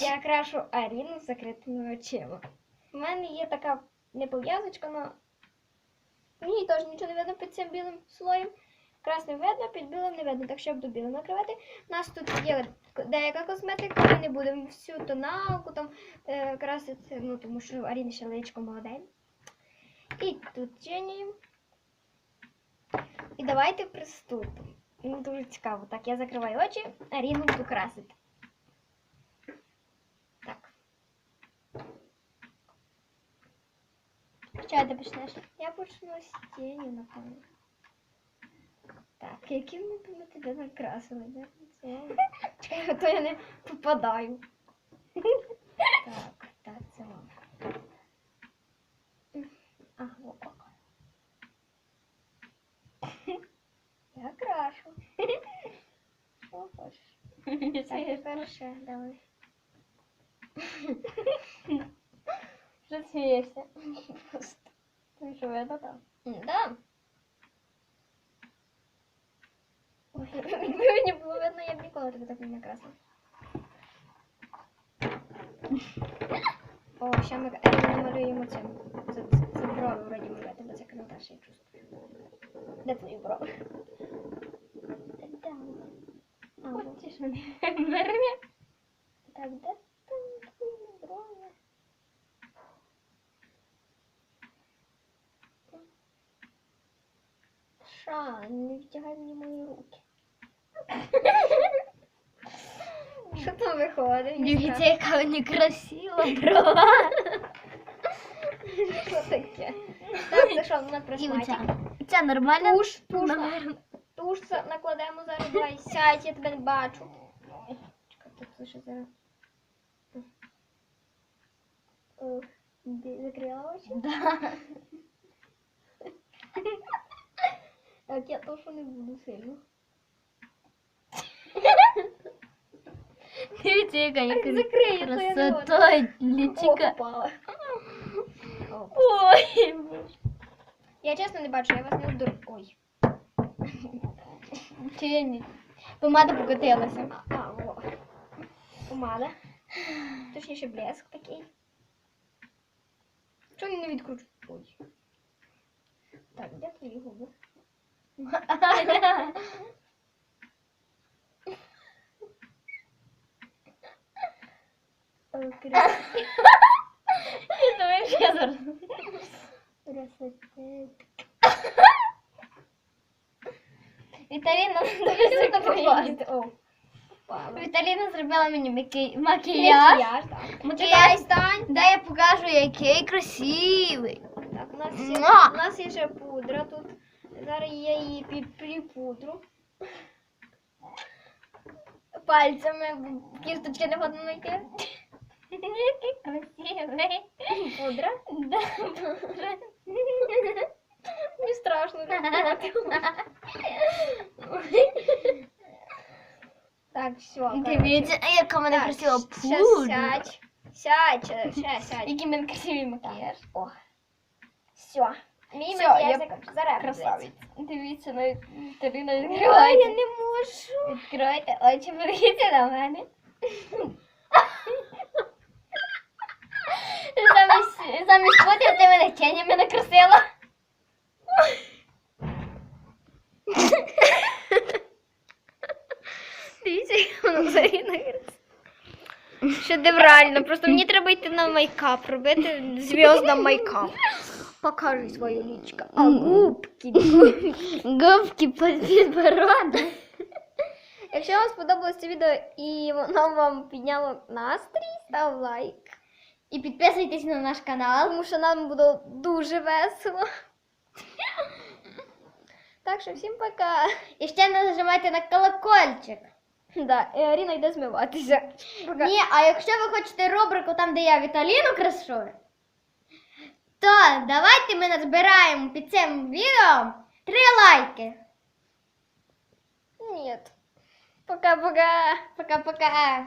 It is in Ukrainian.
як я крашу Аріну з закритими очима. У мене є така не пов'язочка, але мені теж нічого не видно під цим білим слоєм. Красним видно, під білим не видно, так що я буду білим накривати. У нас тут є деяка косметика, ми не будемо всю тоналку там е, красити, ну тому що Аріна ще личко молоде. І тут Джені. І давайте приступимо. Ну, дуже цікаво. Так, я закриваю очі, Аріну буду красити. Що ти почнеш? Я почну з тіні, напевно. Так, яким ми тебе накрасили, де це? Чекай, а то я не попадаю. Так, так, це вам. Ага, отак. Я крашу. Що хочеш? Так, тепер ще давай. Смієшся? Ну що, видно там? Да. Мені було видно, я б ніколи тебе так не накрасила. О, ще ми е, намалюємо цим. Це, це, брови вроді малювати, бо це карандаш, я чувствую. Де твої брови? Там. А. Хочеш мене? Так, де там твої брови? Ша, не втягай мені мої руки. Що там виходить? Дивіться, яка некрасива брова. Що таке? Так, це що, на присматі? Це нормально? Туш, туш, туш накладемо зараз. Давай, сядь, я тебе не бачу. Чекай, тут лише зараз. Закрила очі? Да. Так, я тушу не буду сильно. Дивіться, яка яка красота попала. Ой. Я чесно не бачу, я вас не вдур. Ой. Тіні. Помада покотилася. А, о. Помада. Точніше, блеск такий. Чого не відкручу? Ой. Так, де твої губи? Я зараз. Віталіна Це дуже. Віталіна зробила мені макіяж. Макіяж, так. Макіяж. стань. Дай я покажу, який красивий. Так, у нас, є, у нас є ще пудра тут. Зараз я її припудру. Пальцями кісточки не годно знайти. Пудра. Да. Не страшно. Так, все. Дивіться, яка мене красива пудра. сядь. Сядь, сядь, сядь. Який мене красивий макіяж. О. Все. Мій Всьо, я зараз. Красавець. Дивіться, навіть Віталіна Ой, я відкривайте. не можу. Відкривайте очі, подивіться на мене. Замість, замість фотів ти мене тенями накрасила. Дивіться, як воно взагалі. Шедеврально. Просто мені треба йти на майкап, робити зв'язна майкап. Покажи свою лічку. А губки. Губки під підбородок. Якщо вам сподобалось це відео і воно вам підняло настрій, став лайк. І підписуйтесь на наш канал. Тому що нам буде дуже весело. Так що всім пока. І ще не нажимайте на колокольчик. Да, і Аріна йде змиватися. Пока. Ні, а якщо ви хочете рубрику там, де я Віталіну крашу, то давайте ми назбираємо під цим відео три лайки. Ні. Пока-пока. Пока-пока.